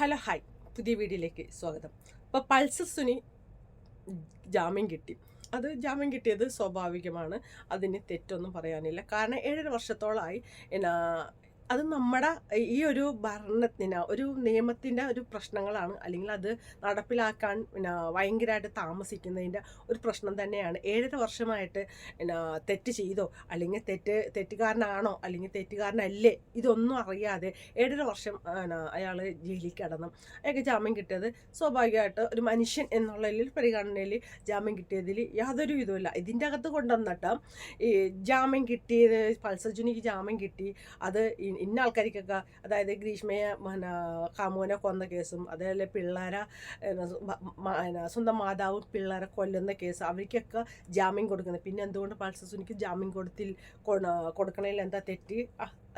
Hello hi. പുതിയ വീഡിയോയിലേക്ക് സ്വാഗതം. അപ്പോൾ പൾസർ സുനി ജാമ്യം കിട്ടി. അത് ജാമ്യം കിട്ടിയത് സ്വാഭാവികമാണ്. അതിന് തെറ്റൊന്നും പറയാനില്ല. കാരണം ഏഴര വർഷത്തോളമായി എന്നാ അത് നമ്മുടെ ഈ ഒരു ഭരണത്തിന് ഒരു നിയമത്തിന്റെ ഒരു പ്രശ്നങ്ങളാണ്. അല്ലെങ്കിൽ അത് നടപ്പിലാക്കാൻ പിന്നെ ഭയങ്കരമായിട്ട് താമസിക്കുന്നതിന്റെ ഒരു പ്രശ്നം തന്നെയാണ്. ഏഴര വർഷമായിട്ട് പിന്നെ തെറ്റ് ചെയ്തോ അല്ലെങ്കിൽ തെറ്റ് തെറ്റുകാരനാണോ അല്ലെങ്കിൽ തെറ്റുകാരനല്ലേ ഇതൊന്നും അറിയാതെ ഏഴര വർഷം അയാൾ ജയിലിൽ കിടന്നു. അയാൾക്ക് ജാമ്യം കിട്ടിയത് സ്വാഭാവികമായിട്ട് ഒരു മനുഷ്യൻ എന്നുള്ളതിൽ പരിഗണനയിൽ ജാമ്യം കിട്ടിയതിൽ യാതൊരു ഇതുമില്ല. ഇതിന്റെ അകത്ത് കൊണ്ടുവന്നിട്ട് ഈ ജാമ്യം കിട്ടിയത് പൾസർജുനിക്ക് ജാമ്യം കിട്ടി. അത് ഇന്ന ആൾക്കാർക്കൊക്കെ അതായത് ഗ്രീഷ്മയെ പിന്നെ കാമുവിനെ കൊന്ന കേസും അതേപോലെ പിള്ളേരെ സ്വന്തം മാതാവ് പിള്ളേരെ കൊല്ലുന്ന കേസ് അവർക്കൊക്കെ ജാമ്യം കൊടുക്കുന്നത്. പിന്നെ എന്തുകൊണ്ട് പൾസസുനിക്ക് ജാമ്യം കൊടുത്തിൽ കൊടുക്കണതിൽ എന്താ തെറ്റ്?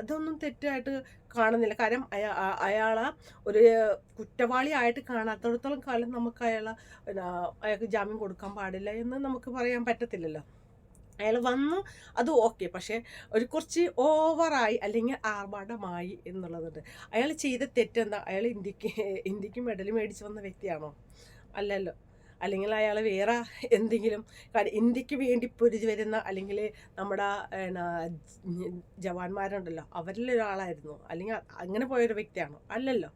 അതൊന്നും തെറ്റായിട്ട് കാണുന്നില്ല. കാരണം അയാ അയാളെ ഒരു കുറ്റവാളിയായിട്ട് കാണാത്തിടത്തോളം കാലം നമുക്ക് അയാളെ അയാൾക്ക് ജാമ്യം കൊടുക്കാൻ പാടില്ല എന്ന് നമുക്ക് പറയാൻ പറ്റത്തില്ലല്ലോ. അയാൾ വന്നു അത് ഓക്കെ പക്ഷേ ഒരു കുറച്ച് ഓവറായി അല്ലെങ്കിൽ ആർഭാടമായി എന്നുള്ളതുണ്ട്. അയാൾ ചെയ്ത തെറ്റെന്താ? അയാൾ ഇന്ത്യയ്ക്ക് ഇന്ത്യയ്ക്ക് മെഡൽ മേടിച്ച് വന്ന വ്യക്തിയാണോ? അല്ലല്ലോ. അല്ലെങ്കിൽ അയാൾ വേറെ എന്തെങ്കിലും ഇന്ത്യയ്ക്ക് വേണ്ടി പൊരുതി വരുന്ന അല്ലെങ്കിൽ നമ്മുടെ ജവാന്മാരുണ്ടല്ലോ. അവരിൽ ഒരാളായിരുന്നു. അല്ലെങ്കിൽ അങ്ങനെ പോയൊരു വ്യക്തിയാണോ? അല്ലല്ലോ.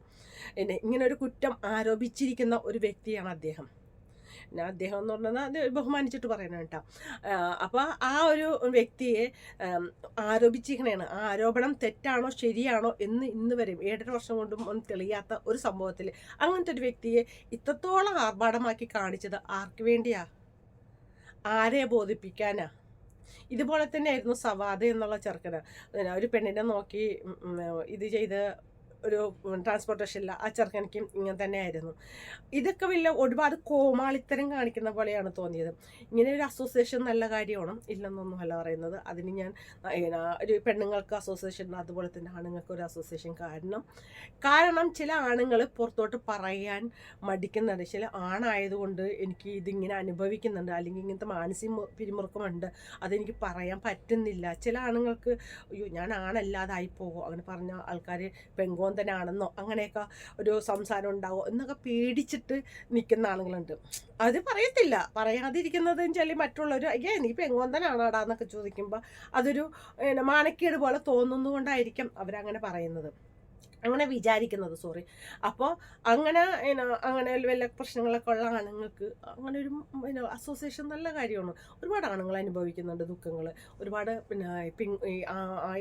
പിന്നെ ഇങ്ങനെ ഒരു കുറ്റം ആരോപിച്ചിരിക്കുന്ന ഒരു വ്യക്തിയാണ് അദ്ദേഹം. അദ്ദേഹം എന്ന് പറഞ്ഞാൽ ബഹുമാനിച്ചിട്ട് പറയണം കേട്ടോ. അപ്പോൾ ആ ഒരു വ്യക്തിയെ ആരോപിച്ചിരിക്കണേണ്. ആ ആരോപണം തെറ്റാണോ ശരിയാണോ എന്ന് ഇന്ന് വരെയും ഏഴര വർഷം കൊണ്ടും ഒന്നും തെളിയാത്ത ഒരു സംഭവത്തിൽ അങ്ങനത്തെ ഒരു വ്യക്തിയെ ഇത്രത്തോളം ആർഭാടമാക്കി കാണിച്ചത് ആർക്ക് വേണ്ടിയാ? ആരെ ബോധിപ്പിക്കാനാ? ഇതുപോലെ തന്നെയായിരുന്നു സവാദ എന്നുള്ള ചെറുക്കന്. ഒരു പെണ്ണിനെ നോക്കി ഇത് ചെയ്ത് ഒരു ട്രാൻസ്പോർട്ടേഷൻ ഇല്ല. ആ ചെറുക്കനിക്കും ഇങ്ങനെ തന്നെയായിരുന്നു. ഇതൊക്കെ വലിയ ഒരുപാട് കോമാളിത്തരം കാണിക്കുന്ന പോലെയാണ് തോന്നിയത്. ഇങ്ങനെ ഒരു അസോസിയേഷൻ നല്ല കാര്യമാണ്? ഇല്ലെന്നൊന്നും അല്ല പറയുന്നത്. അതിന് ഞാൻ ഒരു പെണ്ണുങ്ങൾക്ക് അസോസിയേഷൻ അതുപോലെ തന്നെ ആണുങ്ങൾക്ക് ഒരു അസോസിയേഷൻ കാരണം കാരണം ചില ആണുങ്ങൾ പുറത്തോട്ട് പറയാൻ മടിക്കുന്നുണ്ട്. ചില ആണായതുകൊണ്ട് എനിക്ക് ഇതിങ്ങനെ അനുഭവിക്കുന്നുണ്ട്. അല്ലെങ്കിൽ ഇങ്ങനത്തെ മാനസിക പിരിമുറുക്കമുണ്ട്. അതെനിക്ക് പറയാൻ പറ്റുന്നില്ല. ചില ആണുങ്ങൾക്ക് അയ്യോ ഞാൻ ആണല്ലാതായി പോകും അങ്ങനെ പറഞ്ഞ ആൾക്കാർ പെങ്കോന്തനാണെന്നോ അങ്ങനെയൊക്കെ ഒരു സംസാരം ഉണ്ടാവോ എന്നൊക്കെ പേടിച്ചിട്ട് നിൽക്കുന്ന ആളുകളുണ്ട്. അത് പറയത്തില്ല. പറയാതിരിക്കുന്നത് വെച്ചാൽ മറ്റുള്ളവർ അയ്യേ നീ പെങ്കോന്തനാണാടാ എന്നൊക്കെ ചോദിക്കുമ്പോൾ അതൊരു മാനക്കേട് പോലെ തോന്നുന്നതുകൊണ്ടായിരിക്കും അവരങ്ങനെ പറയുന്നത്. അങ്ങനെ വിചാരിക്കുന്നത് സോറി അപ്പോൾ അങ്ങനെ അങ്ങനെ വല്ല പ്രശ്നങ്ങളൊക്കെ ഉള്ള ആണുങ്ങൾക്ക് അങ്ങനെ ഒരു പിന്നെ അസോസിയേഷൻ നല്ല കാര്യമാണ്. ഒരുപാട് ആണുങ്ങൾ അനുഭവിക്കുന്നുണ്ട് ദുഃഖങ്ങൾ ഒരുപാട് പിന്നെ പെൺ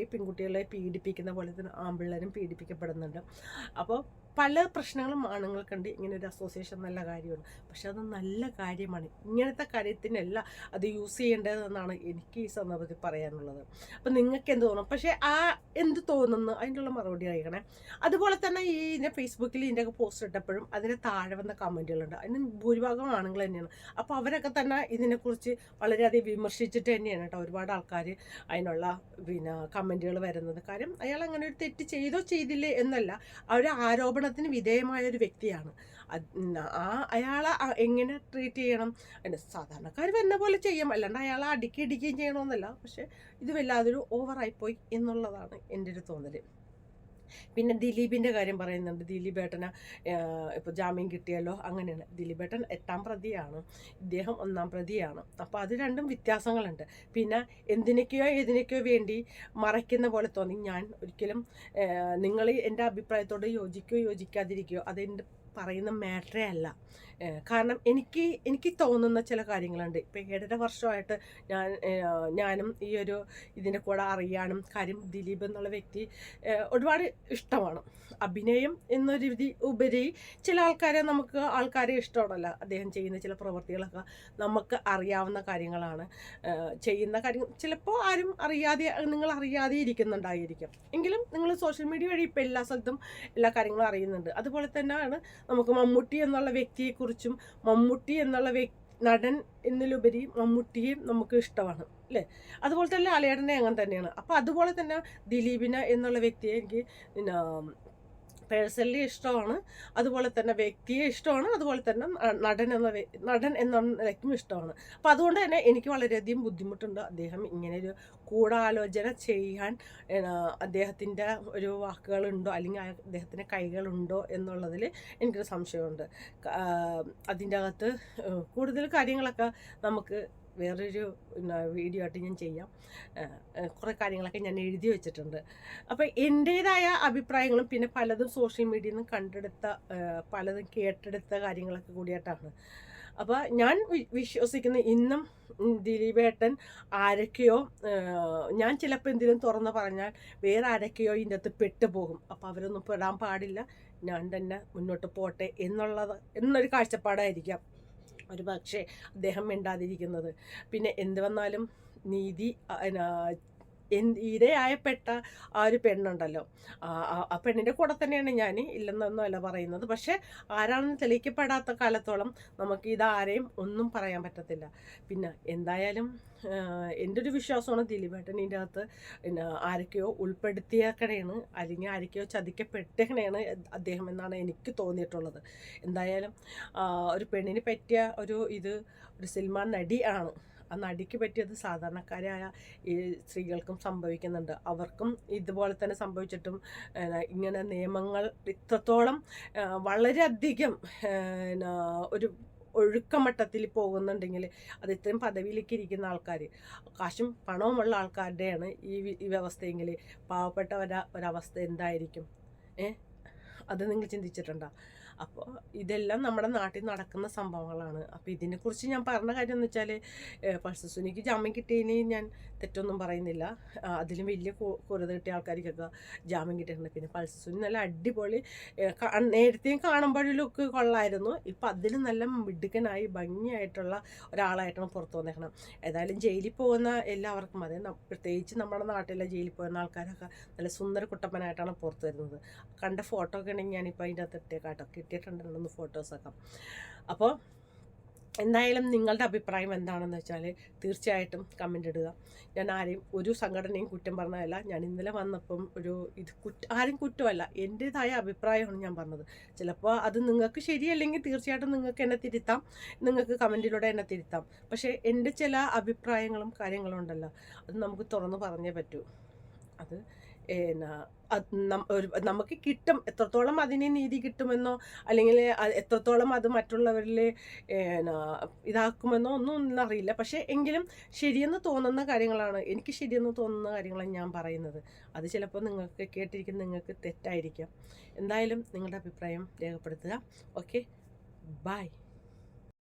ഈ പെൺകുട്ടികളെ പീഡിപ്പിക്കുന്ന പോലെ തന്നെ ആൺപിള്ളേരും പീഡിപ്പിക്കപ്പെടുന്നുണ്ട്. അപ്പോൾ പല പ്രശ്നങ്ങളും ആണുങ്ങൾക്കുണ്ട് ഇങ്ങനെ ഒരു അസോസിയേഷൻ നല്ല കാര്യമാണ്. പക്ഷെ അത് നല്ല കാര്യമാണ്. ഇങ്ങനത്തെ കാര്യത്തിനല്ല അത് യൂസ് ചെയ്യേണ്ടതെന്നാണ് എനിക്ക് ഈ സന്ദർഭത്തിൽ പറയാനുള്ളത്. അപ്പം നിങ്ങൾക്ക് എന്ത് തോന്നും? പക്ഷേ ആ എന്ത് തോന്നുന്നു? അതിനുള്ള മറുപടി അറിയണേ. അതുപോലെ തന്നെ ഈ ഇതിന്റെ ഫേസ്ബുക്കിൽ ഇതിന്റെ ഒക്കെ പോസ്റ്റ് ഇട്ടപ്പോഴും അതിന് താഴെ വന്ന കമന്റുകളുണ്ട് അതിന് ഭൂരിഭാഗം ആണുങ്ങൾ തന്നെയാണ്. അപ്പോൾ അവരൊക്കെ തന്നെ ഇതിനെക്കുറിച്ച് വളരെയധികം വിമർശിച്ചിട്ട് തന്നെയാണ് കേട്ടോ ഒരുപാട് ആൾക്കാർ അതിനുള്ള പിന്നെ കമന്റുകൾ വരുന്നത്. കാര്യം അയാൾ അങ്ങനെ ഒരു തെറ്റ് ചെയ്തോ ചെയ്തില്ലേ എന്നല്ല. ആ ഒരു ആരോപണത്തിന് വിധേയമായ ഒരു വ്യക്തിയാണ് ആ അയാളെ എങ്ങനെ ട്രീറ്റ് ചെയ്യണം? അതിന്റെ സാധാരണക്കാർ വരുന്ന പോലെ ചെയ്യാം. അല്ലാണ്ട് അയാളെ അടുക്കി ഇടിക്കുകയും ചെയ്യണമെന്നല്ല. പക്ഷേ ഇത് വല്ലാതൊരു ഓവറായിപ്പോയി എന്നുള്ളതാണ് എന്റെ ഒരു തോന്നൽ പിന്നെ ദിലീപിന്റെ കാര്യം പറയുന്നുണ്ട്. ദിലീപ് ഏട്ടന് ഇപ്പോൾ ജാമ്യം കിട്ടിയല്ലോ അങ്ങനെയാണ്. ദിലീപ് ഏട്ടൻ എട്ടാം പ്രതിയാണ്. ഇദ്ദേഹം ഒന്നാം പ്രതിയാണ്. അപ്പോൾ അത് രണ്ടും വ്യത്യാസങ്ങളുണ്ട്. പിന്നെ എന്തിനൊക്കെയോ ഏതിനൊക്കെയോ വേണ്ടി മറയ്ക്കുന്ന പോലെ തോന്നി. ഞാൻ ഒരിക്കലും നിങ്ങൾ എന്റെ അഭിപ്രായത്തോട് യോജിക്കുകയോ യോജിക്കാതിരിക്കുകയോ അതെന്റെ പറയുന്ന മാറ്ററേ അല്ല. കാരണം എനിക്ക് എനിക്ക് തോന്നുന്ന ചില കാര്യങ്ങളുണ്ട്. ഇപ്പം ഏഴര വർഷമായിട്ട് ഞാൻ ഞാനും ഈ ഒരു ഇതിന്റെ കൂടെ അറിയാനും കാര്യം ദിലീപ് എന്നുള്ള വ്യക്തി ഒരുപാട് ഇഷ്ടമാണ്. അഭിനയം എന്നൊരു വിധി ഉപരി ചില ആൾക്കാരെ നമുക്ക് ആൾക്കാരെ ഇഷ്ടമാണല്ലോ. അദ്ദേഹം ചെയ്യുന്ന ചില പ്രവൃത്തികളൊക്കെ നമുക്ക് അറിയാവുന്ന കാര്യങ്ങളാണ്. ചെയ്യുന്ന കാര്യങ്ങൾ ചിലപ്പോൾ ആരും അറിയാതെ നിങ്ങൾ അറിയാതെ ഇരിക്കുന്നുണ്ടായിരിക്കും. എങ്കിലും നിങ്ങൾ സോഷ്യൽ മീഡിയ വഴി ഇപ്പോൾ എല്ലാ സ്ഥലത്തും എല്ലാ കാര്യങ്ങളും അറിയുന്നുണ്ട്. അതുപോലെ തന്നെയാണ് നമുക്ക് മമ്മൂട്ടി എന്നുള്ള വ്യക്തിയെക്കുറിച്ചും മമ്മൂട്ടി എന്നുള്ള വ്യക്തി നടൻ എന്നതിലുപരി മമ്മൂട്ടിയും നമുക്ക് ഇഷ്ടമാണ് അല്ലേ? അതുപോലെ തന്നെ അലയേടനെ അങ്ങനെ തന്നെയാണ്. അപ്പോൾ അതുപോലെ തന്നെ ദിലീപിനെ എന്നുള്ള വ്യക്തിയെ എനിക്ക് പിന്നെ പേഴ്സണലി ഇഷ്ടമാണ്. അതുപോലെ തന്നെ വ്യക്തിയെ ഇഷ്ടമാണ്. അതുപോലെ തന്നെ നടൻ എന്ന നടൻ എന്ന നിലയ്ക്കും ഇഷ്ടമാണ്. അപ്പം അതുകൊണ്ട് തന്നെ എനിക്ക് വളരെയധികം ബുദ്ധിമുട്ടുണ്ട് അദ്ദേഹം ഇങ്ങനെ ഒരു ഗൂഢാലോചന ചെയ്യാൻ അദ്ദേഹത്തിന്റെ ഒരു വാക്കുകളുണ്ടോ അല്ലെങ്കിൽ അദ്ദേഹത്തിന്റെ കൈകളുണ്ടോ എന്നുള്ളതിൽ എനിക്കൊരു സംശയമുണ്ട്. അതിന്റെ അകത്ത് കൂടുതൽ കാര്യങ്ങളൊക്കെ നമുക്ക് വേറൊരു വീഡിയോ ആയിട്ട് ഞാൻ ചെയ്യാം. കുറേ കാര്യങ്ങളൊക്കെ ഞാൻ എഴുതി വെച്ചിട്ടുണ്ട്. അപ്പോൾ എന്റേതായ അഭിപ്രായങ്ങളും പിന്നെ പലതും സോഷ്യൽ മീഡിയയിൽ നിന്ന് കണ്ടെടുത്ത പലതും കേട്ടെടുത്ത കാര്യങ്ങളൊക്കെ കൂടിയായിട്ടാണ്. അപ്പോൾ ഞാൻ വിശ്വസിക്കുന്ന ഇന്നും ദിലീപേട്ടൻ ആരൊക്കെയോ ഞാൻ ചിലപ്പോൾ എന്തെങ്കിലും തുറന്ന് പറഞ്ഞാൽ വേറെ ആരൊക്കെയോ ഇതിന്റെ അകത്ത് പെട്ടുപോകും. അപ്പോൾ അവരൊന്നും പെടാൻ പാടില്ല. ഞാൻ തന്നെ മുന്നോട്ട് പോട്ടെ എന്നുള്ളത് എന്നൊരു കാഴ്ചപ്പാടായിരിക്കാം. ഒരു പക്ഷേ അദ്ദേഹം മിണ്ടാതിരിക്കുന്നത്. പിന്നെ എന്ത് വന്നാലും നീതി ഇരയായപ്പെട്ട ആ ഒരു പെണ്ണുണ്ടല്ലോ. ആ പെണ്ണിന്റെ കൂടെ തന്നെയാണ് ഞാൻ ഇല്ലെന്നൊന്നുമല്ല പറയുന്നത്. പക്ഷേ ആരാണെന്ന് തെളിയിക്കപ്പെടാത്ത കാലത്തോളം നമുക്ക് ഇതാരെയും ഒന്നും പറയാൻ പറ്റത്തില്ല. പിന്നെ എന്തായാലും എന്റെ ഒരു വിശ്വാസമാണ് ദിലീപേട്ടൻ ഇതിന്റെ അകത്ത് പിന്നെ ആരൊക്കെയോ ഉൾപ്പെടുത്തിയേക്കണേണ് അല്ലെങ്കിൽ ആരൊക്കെയോ ചതിക്കപ്പെട്ടേക്കണേണ് അദ്ദേഹം എന്നാണ് എനിക്ക് തോന്നിയിട്ടുള്ളത്. എന്തായാലും ഒരു പെണ്ണിന് പറ്റിയ ഒരു ഇത് ഒരു സിനിമ നടിയാണ് ആണ്. ആ നടിക്ക് പറ്റിയത് സാധാരണക്കാരായ ഈ സ്ത്രീകൾക്കും സംഭവിക്കുന്നുണ്ട്. അവർക്കും ഇതുപോലെ തന്നെ സംഭവിച്ചിട്ടും ഇങ്ങനെ നിയമങ്ങൾ ഇത്രത്തോളം വളരെയധികം ഒരു ഒഴുക്കമട്ടത്തിൽ പോകുന്നുണ്ടെങ്കിൽ അത് ഇത്രയും പദവിയിലേക്ക് ഇരിക്കുന്ന ആൾക്കാർ കാശും പണവുമുള്ള ആൾക്കാരുടെയാണ് ഈ ഈ വ്യവസ്ഥയെങ്കിൽ പാവപ്പെട്ട ഒര ഒരവസ്ഥ എന്തായിരിക്കും? ഏ? അത് നിങ്ങൾ ചിന്തിച്ചിട്ടുണ്ടോ? അപ്പോൾ ഇതെല്ലാം നമ്മുടെ നാട്ടിൽ നടക്കുന്ന സംഭവങ്ങളാണ്. അപ്പോൾ ഇതിനെക്കുറിച്ച് ഞാൻ പറഞ്ഞ കാര്യം എന്ന് വെച്ചാൽ പൾസസുനിക്ക് ജാമ്യം കിട്ടിയതിന് ഞാൻ തെറ്റൊന്നും പറയുന്നില്ല. അതിലും വലിയ കുറത് കിട്ടിയ ആൾക്കാർക്കൊക്കെ ജാമ്യം കിട്ടിയിട്ടുണ്ട്. പിന്നെ പൾസസുനി നല്ല അടിപൊളി നേരത്തെയും കാണുമ്പോഴും ലുക്ക് കൊള്ളായിരുന്നു. ഇപ്പം അതിലും നല്ല മിടുക്കനായി ഭംഗിയായിട്ടുള്ള ഒരാളായിട്ടാണ് പുറത്തു വന്നേക്കണം ഏതായാലും ജയിലിൽ പോകുന്ന എല്ലാവർക്കും അതെ പ്രത്യേകിച്ച് നമ്മുടെ നാട്ടിലെ ജയിലിൽ പോകുന്ന ആൾക്കാരൊക്കെ നല്ല സുന്ദര കുട്ടപ്പനായിട്ടാണ് പുറത്തു വരുന്നത്. കണ്ട ഫോട്ടോ ഒക്കെ ഉണ്ടെങ്കിൽ ഞാനിപ്പോൾ അതിന്റെ അകത്ത് ഇട്ടേക്കാട്ടോ കിട്ടിയിട്ടുണ്ടെന്ന് ഫോട്ടോസൊക്കെ അപ്പോൾ എന്തായാലും നിങ്ങളുടെ അഭിപ്രായം എന്താണെന്ന് വെച്ചാൽ തീർച്ചയായിട്ടും കമന്റ് ഇടുക. ഞാൻ ആരെയും ഒരു സംഘടനയും കുറ്റം പറഞ്ഞതല്ല. ഞാൻ ഇന്നലെ വന്നപ്പം ഒരു ഇത് കുറ്റ ആരും കുറ്റമല്ല. എന്റേതായ അഭിപ്രായമാണ് ഞാൻ പറഞ്ഞത്. ചിലപ്പോൾ അത് നിങ്ങൾക്ക് ശരിയല്ലെങ്കിൽ തീർച്ചയായിട്ടും നിങ്ങൾക്ക് എന്നെ തിരുത്താം. നിങ്ങൾക്ക് കമന്റിലൂടെ എന്നെ തിരുത്താം. പക്ഷേ എന്റെ ചില അഭിപ്രായങ്ങളും കാര്യങ്ങളും ഉണ്ടല്ലോ. അത് നമുക്ക് തുറന്ന് പറഞ്ഞേ പറ്റൂ. അത് നമുക്ക് കിട്ടും. എത്രത്തോളം അതിനെ നീതി കിട്ടുമെന്നോ അല്ലെങ്കിൽ എത്രത്തോളം അത് മറ്റുള്ളവരിൽ ഇതാക്കുമെന്നോ ഒന്നും അറിയില്ല. പക്ഷേ എങ്കിലും ശരിയെന്ന് തോന്നുന്ന കാര്യങ്ങളാണ്. എനിക്ക് ശരിയെന്ന് തോന്നുന്ന കാര്യങ്ങളാണ് ഞാൻ പറയുന്നത്. അത് ചിലപ്പോൾ നിങ്ങൾക്ക് കേട്ടിരിക്കുന്ന നിങ്ങൾക്ക് തെറ്റായിരിക്കാം. എന്തായാലും നിങ്ങളുടെ അഭിപ്രായം രേഖപ്പെടുത്തുക. ഓക്കെ? ബൈ.